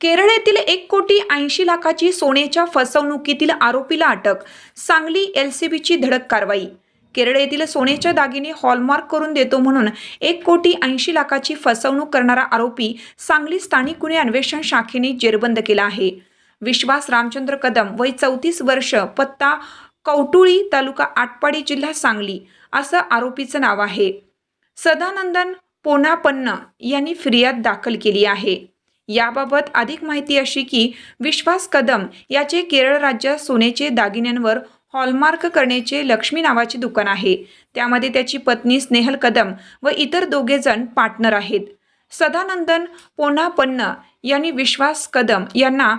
केरळ येथील एक कोटी ऐंशी लाखाची सोन्याच्या फसवणुकीतील आरोपीला अटक. सांगली एलसीबीची धडक कारवाई. केरळ येथील सोन्याच्या दागिने हॉलमार्क करून देतो म्हणून एक कोटी ऐंशी लाखाची फसवणूक करणारा आरोपी सांगली स्थानिक गुन्हे अन्वेषण शाखेने जेरबंद केला आहे. विश्वास रामचंद्र कदम वय चौतीस वर्ष पत्ता कौटुळी तालुका आटपाडी जिल्हा सांगली असं आरोपीचं नाव आहे. सदानंदन पोनापन्न यांनी फिर्याद दाखल केली आहे. याबाबत अधिक माहिती अशी की विश्वास कदम याचे केरळ राज्यात सोन्याचे दागिन्यांवर हॉलमार्क करण्याचे लक्ष्मी नावाचे दुकान आहे. त्यामध्ये त्याची पत्नी स्नेहल कदम व इतर दोघे जण पार्टनर आहेत. सदानंदन पोनापन्न यांनी विश्वास कदम यांना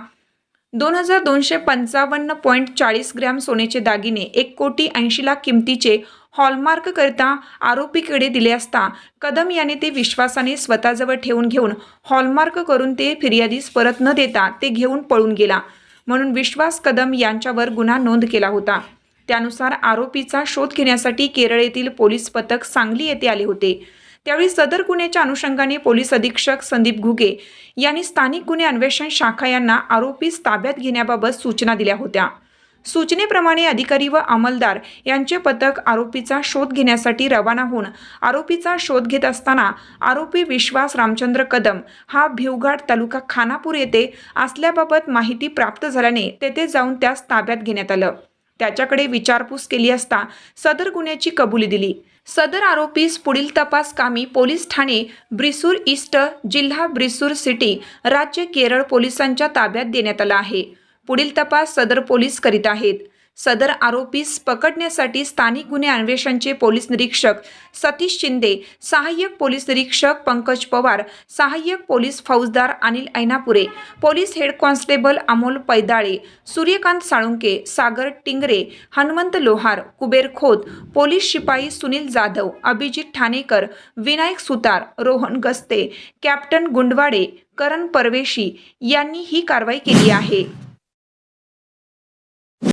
दोन हजार दोनशे पंचावन्न पॉईंट चाळीस ग्रॅम सोन्याचे दागिने एक कोटी ऐंशी लाख किमतीचे हॉलमार्क करता आरोपीकडे दिले असता कदम याने ते विश्वासाने स्वतःजवळ ठेवून घेऊन हॉलमार्क करून ते फिर्यादीस परत न देता ते घेऊन पळून गेला. म्हणून विश्वास कदम यांच्यावर गुन्हा नोंद केला होता. त्यानुसार आरोपीचा शोध घेण्यासाठी केरळ येथील पोलीस पथक सांगली येथे आले होते. त्यावेळी सदर गुन्ह्याच्या अनुषंगाने पोलीस अधीक्षक संदीप घुगे यांनी स्थानिक गुन्हे अन्वेषण शाखा यांना आरोपीस ताब्यात घेण्याबाबत सूचना दिल्या होत्या. सूचनेप्रमाणे अधिकारी व अंमलदार यांचे पथक आरोपीचा शोध घेण्यासाठी रवाना होऊन आरोपीचा शोध घेत असताना आरोपी विश्वास रामचंद्र कदम हा भिवघाट तालुका खानापूर येथे असल्याबाबत माहिती प्राप्त झाल्याने तेथे जाऊन त्यास ताब्यात घेण्यात आलं. त्याच्याकडे विचारपूस केली असता सदर गुन्ह्याची कबुली दिली. सदर आरोपीस पुढील तपास कामी पोलीस ठाणे ब्रिसूर ईस्ट जिल्हा ब्रिसूर सिटी राज्य केरळ पोलिसांच्या ताब्यात देण्यात आला आहे. पुढील तपास सदर पोलीस करीत आहेत. सदर आरोपीस पकडण्यासाठी स्थानिक गुन्हे अन्वेषणचे पोलीस निरीक्षक सतीश शिंदे सहाय्यक पोलीस निरीक्षक पंकज पवार सहाय्यक पोलीस फौजदार Anil Ainapure police head constable Amol Paidale Suryakant Salunke Sagar Tingre Hanumant Lohar Kuber Khot police शिपाई सुनील जाधव अभिजित ठाणेकर विनायक सुतार रोहन गस्ते कॅप्टन गुंडवाडे करण परवेशी यांनी ही कारवाई केली आहे.